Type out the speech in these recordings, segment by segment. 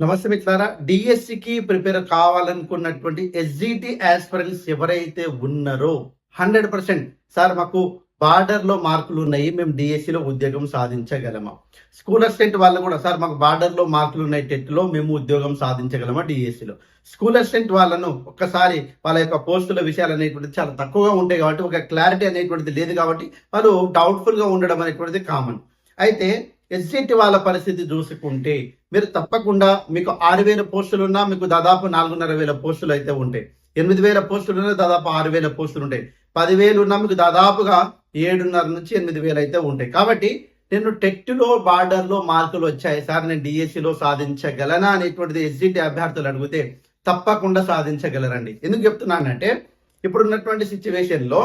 నమస్తే మిత్రులారా డిఎస్సికి ప్రిపేర్ కావాలనుకున్నటువంటి ఎస్జిటి ఆస్పిరెంట్స్ ఎవరైతే ఉన్నారో హండ్రెడ్ పర్సెంట్ సార్ మాకు బార్డర్లో మార్కులు ఉన్నాయి మేము డిఎస్సిలో ఉద్యోగం సాధించగలమా? స్కూల్ అసిస్టెంట్ వాళ్ళు కూడా సార్ మాకు బార్డర్లో మార్కులు ఉన్నాయి టెట్లో మేము ఉద్యోగం సాధించగలమా డిఎస్సిలో స్కూల్ అసిస్టెంట్ వాళ్ళను ఒక్కసారి వాళ్ళ యొక్క పోస్టుల విషయాలు అనేటువంటిది చాలా తక్కువగా ఉంటాయి కాబట్టి ఒక క్లారిటీ అనేటువంటిది లేదు కాబట్టి వాళ్ళు డౌట్ఫుల్గా ఉండడం అనేటువంటిది కామన్ అయితే ఎస్జిటి వాళ్ళ పరిస్థితి చూసుకుంటే మీరు తప్పకుండా మీకు ఆరు వేల పోస్టులు ఉన్నా మీకు దాదాపు నాలుగున్నర వేల పోస్టులు అయితే ఉంటాయి. ఎనిమిది వేల పోస్టులు ఉన్నా దాదాపు ఆరు వేల పోస్టులు ఉంటాయి. పదివేలు ఉన్నా మీకు దాదాపుగా ఏడున్నర నుంచి ఎనిమిది వేలు అయితే ఉంటాయి. కాబట్టి నేను టెట్లో బార్డర్లో మార్కులు వచ్చాయి. సార్ నేను డిఎస్సిలో సాధించగలనా అనేటువంటిది ఎస్జిటి అభ్యర్థులు అడిగితే తప్పకుండా సాధించగలరండి. ఎందుకు చెప్తున్నానంటే ఇప్పుడున్నటువంటి సిచ్యువేషన్లో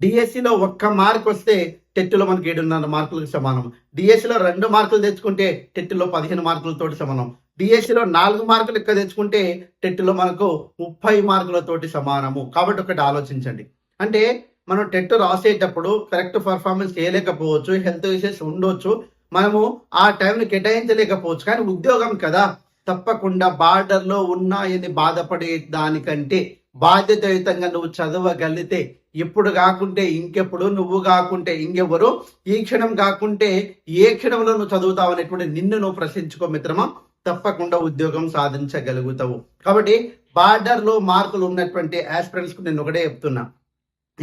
డిఎస్సిలో ఒక్క మార్క్ వస్తే టెట్లో మనకి ఏడున్నర మార్కులకు సమానం. డిఎస్సిలో రెండు మార్కులు తెచ్చుకుంటే టెట్లో పదిహేను మార్కులతోటి సమానం. డిఎస్సిలో నాలుగు మార్కులు ఎక్కువ తెచ్చుకుంటే టెట్లో మనకు ముప్పై మార్కులతోటి సమానము. కాబట్టి ఒకటి ఆలోచించండి. అంటే మనం టెట్ రాసేటప్పుడు కరెక్ట్ పర్ఫార్మెన్స్ చేయలేకపోవచ్చు హెల్త్ ఇష్యూస్ ఉండొచ్చు. మనము ఆ టైంని కేటాయించలేకపోవచ్చు. కానీ ఉద్యోగం కదా. తప్పకుండా బార్డర్లో ఉన్నాయని బాధపడే దానికంటే బాధ్యతయుతంగా నువ్వు చదవగలిగితే ఇప్పుడు కాకుంటే ఇంకెప్పుడు నువ్వు కాకుంటే ఇంకెవరు ఈ క్షణం కాకుంటే ఏ క్షణంలో నువ్వు చదువుతావు అనేటువంటి నిన్ను నువ్వు ప్రశ్నించుకో మిత్రమా. తప్పకుండా ఉద్యోగం సాధించగలుగుతావు. కాబట్టి బార్డర్లో మార్కులు ఉన్నటువంటి ఆస్పిరెంట్స్కు నేను ఒకటే చెప్తున్నా.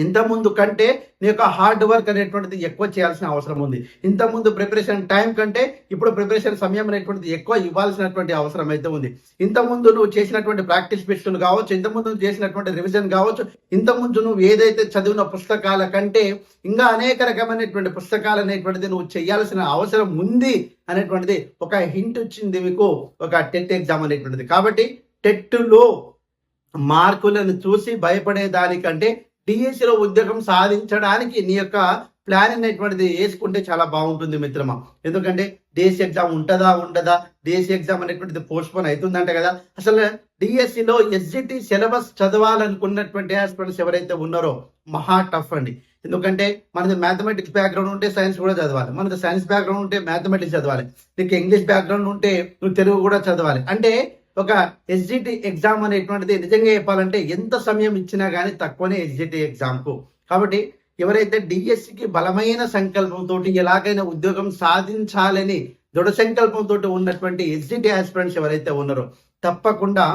ఇంత ముందు కంటే నీ యొక్క హార్డ్ వర్క్ అనేటువంటిది ఎక్కువ చేయాల్సిన అవసరం ఉంది. ఇంత ముందు ప్రిపరేషన్ టైం కంటే ఇప్పుడు ప్రిపరేషన్ సమయం అనేటువంటిది ఎక్కువ ఇవ్వాల్సినటువంటి అవసరం అయితే ఉంది. ఇంత ముందు నువ్వు చేసినటువంటి ప్రాక్టీస్ పిస్టులు కావచ్చు ఇంత ముందు నువ్వు చేసినటువంటి రివిజన్ కావచ్చు ఇంత ముందు నువ్వు ఏదైతే చదివిన పుస్తకాల కంటే ఇంకా అనేక రకమైనటువంటి పుస్తకాలు అనేటువంటిది నువ్వు చేయాల్సిన అవసరం ఉంది అనేటువంటిది ఒక హింట్ వచ్చింది మీకు ఒక టెట్ ఎగ్జామ్ అనేటువంటిది. కాబట్టి టెట్లో మార్కులను చూసి భయపడే దానికంటే డిఎస్సిలో ఉద్యోగం సాధించడానికి నీ యొక్క ప్లాన్ అనేటువంటిది వేసుకుంటే చాలా బాగుంటుంది మిత్రమా. ఎందుకంటే డిఎస్సి ఎగ్జామ్ ఉంటుందా ఉండదా? డిఎస్సి ఎగ్జామ్ అనేటువంటిది పోస్ట్పోన్ అవుతుందంట కదా. అసలు డిఎస్సిలో ఎస్జిటి సిలబస్ చదవాలనుకున్నటువంటి ఆస్పిరెంట్స్ ఎవరైతే ఉన్నారో మహా టఫ్ అండి. ఎందుకంటే మనది మ్యాథమెటిక్స్ బ్యాక్గ్రౌండ్ ఉంటే సైన్స్ కూడా చదవాలి. మనది సైన్స్ బ్యాక్గ్రౌండ్ ఉంటే మ్యాథమెటిక్స్ చదవాలి. నీకు ఇంగ్లీష్ బ్యాక్గ్రౌండ్ ఉంటే నువ్వు తెలుగు కూడా చదవాలి. అంటే ఒక ఎస్జిటి ఎగ్జామ్ అనేటువంటిది నిజంగా చెప్పాలంటే ఎంత సమయం ఇచ్చినా కానీ తక్కువనే ఎస్జిటి ఎగ్జామ్కు కాబట్టి ఎవరైతే డిఎస్సికి బలమైన సంకల్పంతో ఎలాగైనా ఉద్యోగం సాధించాలని దృఢ సంకల్పంతో ఉన్నటువంటి ఎస్జిటి ఆస్పిరెంట్స్ ఎవరైతే ఉన్నారో తప్పకుండా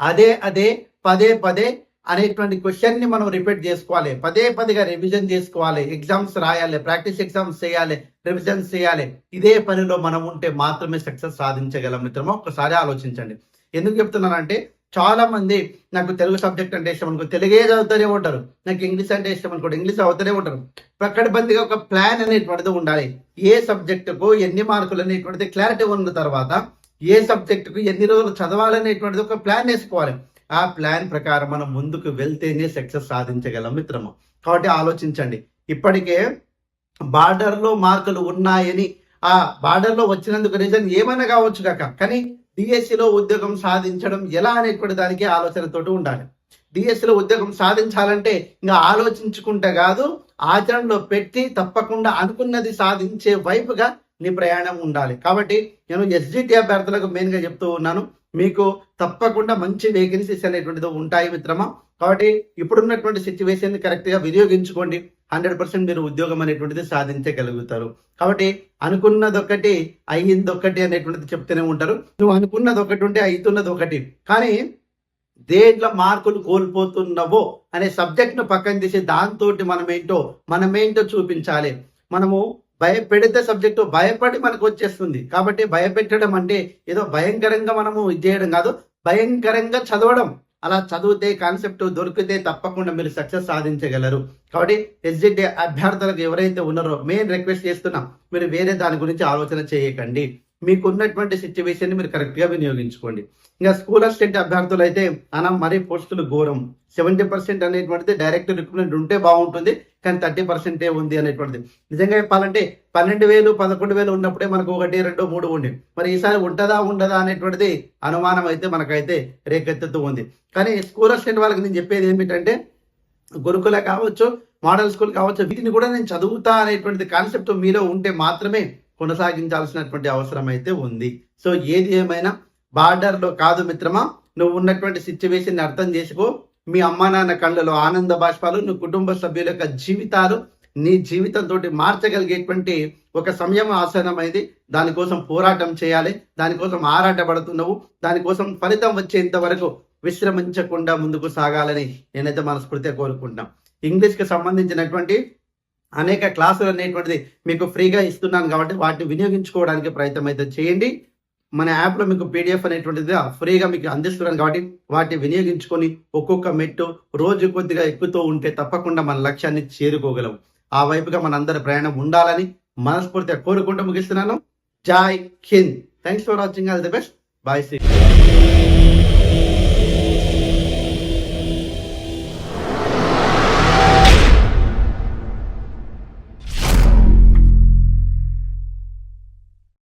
అదే అదే పదే పదే అనేటువంటి క్వశ్చన్ని మనం రిపీట్ చేసుకోవాలి. పదే పదిగా రివిజన్ చేసుకోవాలి. ఎగ్జామ్స్ రాయాలి. ప్రాక్టీస్ ఎగ్జామ్స్ చేయాలి. రివిజన్ చేయాలి. ఇదే పనిలో మనం ఉంటే మాత్రమే సక్సెస్ సాధించగలం మిత్రమో? ఒకసారి ఆలోచించండి. ఎందుకు చెప్తున్నానంటే చాలా మంది నాకు తెలుగు సబ్జెక్ట్ అంటే ఇష్టం అనుకో తెలుగే చదువుతూనే ఉంటారు. నాకు ఇంగ్లీష్ అంటే ఇష్టం అనుకోండి ఇంగ్లీష్ చదువుతూనే ఉంటారు. పక్కడబందిగా ఒక ప్లాన్ అనేటువంటిది ఉండాలి. ఏ సబ్జెక్టుకు ఎన్ని మార్కులు అనేటువంటిది క్లారిటీ ఉన్న తర్వాత ఏ సబ్జెక్టుకు ఎన్ని రోజులు చదవాలనేటువంటిది ఒక ప్లాన్ వేసుకోవాలి. ఆ ప్లాన్ ప్రకారం మనం ముందుకు వెళ్తేనే సక్సెస్ సాధించగలం మిత్రము? కాబట్టి ఆలోచించండి. ఇప్పటికే బార్డర్లో మార్కులు ఉన్నాయని ఆ బార్డర్లో వచ్చినందుకు రీజన్ ఏమైనా కావచ్చు కాక కానీ డిఎస్సిలో ఉద్యోగం సాధించడం ఎలా అనేటువంటి దానికి ఆలోచనతోటి ఉండాలి. డిఎస్సిలో ఉద్యోగం సాధించాలంటే ఇంకా ఆలోచించుకుంటే కాదు ఆచరణలో పెట్టి తప్పకుండా అనుకున్నది సాధించే వైపుగా నీ ప్రయాణం ఉండాలి. కాబట్టి నేను ఎస్జిటి అభ్యర్థులకు మెయిన్గా చెప్తూ ఉన్నాను. మీకు తప్పకుండా మంచి వేకెన్సీస్ అనేటువంటిది ఉంటాయి మిత్రమా? కాబట్టి ఇప్పుడున్నటువంటి సిచ్యువేషన్ కరెక్ట్గా వినియోగించుకోండి. హండ్రెడ్ పర్సెంట్ మీరు ఉద్యోగం అనేటువంటిది సాధించగలుగుతారు. కాబట్టి అనుకున్నది ఒకటి అయ్యింది ఒకటి అనేటువంటిది చెప్తూనే ఉంటారు. నువ్వు అనుకున్నది ఒకటి ఉంటే అవుతున్నది ఒకటి కానీ దేంట్లో మార్కులు కోల్పోతున్నావో అనే సబ్జెక్ట్ను పక్కన తీసి దాంతో మనం ఏంటో మనమేంటో చూపించాలి. మనము భయపెడితే సబ్జెక్టు భయపడి మనకు వచ్చేస్తుంది. కాబట్టి భయపెట్టడం అంటే ఏదో భయంకరంగా మనము ఇది చేయడం కాదు భయంకరంగా చదవడం. అలా చదివితే కాన్సెప్ట్ దొరికితే తప్పకుండా మీరు సక్సెస్ సాధించగలరు. కాబట్టి ఎస్జిటి అభ్యర్థులకు ఎవరైతే ఉన్నారో మెయిన్ రిక్వెస్ట్ చేస్తున్నాం మీరు వేరే దాని గురించి ఆలోచన చేయకండి. మీకు ఉన్నటువంటి సిచ్యువేషన్ మీరు కరెక్ట్గా వినియోగించుకోండి. ఇంకా స్కూల్ అసిస్టెంట్ అభ్యర్థులు అయితే అన్న మరీ పోస్టులు ఘోరం. సెవెంటీ పర్సెంట్ అనేటువంటిది డైరెక్ట్ రిక్రూట్మెంట్ ఉంటే బాగుంటుంది కానీ థర్టీ పర్సెంటే ఉంది అనేటువంటిది. నిజంగా చెప్పాలంటే పన్నెండు వేలు పదకొండు వేలు ఉన్నప్పుడే మనకు ఒకటి రెండు మూడు ఉండి. మరి ఈసారి ఉంటుందా ఉండదా అనేటువంటిది అనుమానం అయితే మనకైతే రేకెత్తుతూ ఉంది. కానీ స్కూల్ అసిస్టెంట్ వాళ్ళకి నేను చెప్పేది ఏమిటంటే గురుకుల కావచ్చు మోడల్ స్కూల్ కావచ్చు వీటిని కూడా నేను చదువుతా అనేటువంటిది కాన్సెప్ట్ మీలో ఉంటే మాత్రమే కొనసాగించాల్సినటువంటి అవసరం అయితే ఉంది. సో ఏది ఏమైనా బార్డర్లో కాదు మిత్రమా నువ్వు ఉన్నటువంటి సిచ్యువేషన్ని అర్థం చేసుకో. మీ అమ్మా నాన్న కళ్ళలో ఆనంద బాష్పాలు నువ్వు కుటుంబ సభ్యుల యొక్క జీవితాలు నీ జీవితంతో మార్చగలిగేటువంటి ఒక సమయం ఆసనమైంది దానికోసం పోరాటం చేయాలి. దానికోసం ఆరాటపడుతున్నావు. దానికోసం ఫలితం వచ్చేంత వరకు విశ్రమించకుండా ముందుకు సాగాలని నేనైతే మనస్ఫూర్తిగా కోరుకుంటున్నాం. ఇంగ్లీష్కి సంబంధించినటువంటి అనేక క్లాసులు అనేటువంటిది మీకు ఫ్రీగా ఇస్తున్నాను కాబట్టి వాటిని వినియోగించుకోవడానికి ప్రయత్నం అయితే చేయండి. మన యాప్లో మీకు పీడిఎఫ్ అనేటువంటిది ఫ్రీగా మీకు అందిస్తున్నాను కాబట్టి వాటిని వినియోగించుకొని ఒక్కొక్క మెట్టు రోజు కొద్దిగా ఎక్కుతూ ఉంటే తప్పకుండా మన లక్ష్యాన్ని చేరుకోగలం ఆ వైపుగా మనందరి ప్రయాణం ఉండాలని మనస్ఫూర్తిగా కోరుకుంటూ ముగిస్తున్నాను. Jai Hind. Thanks for watching all the best bye see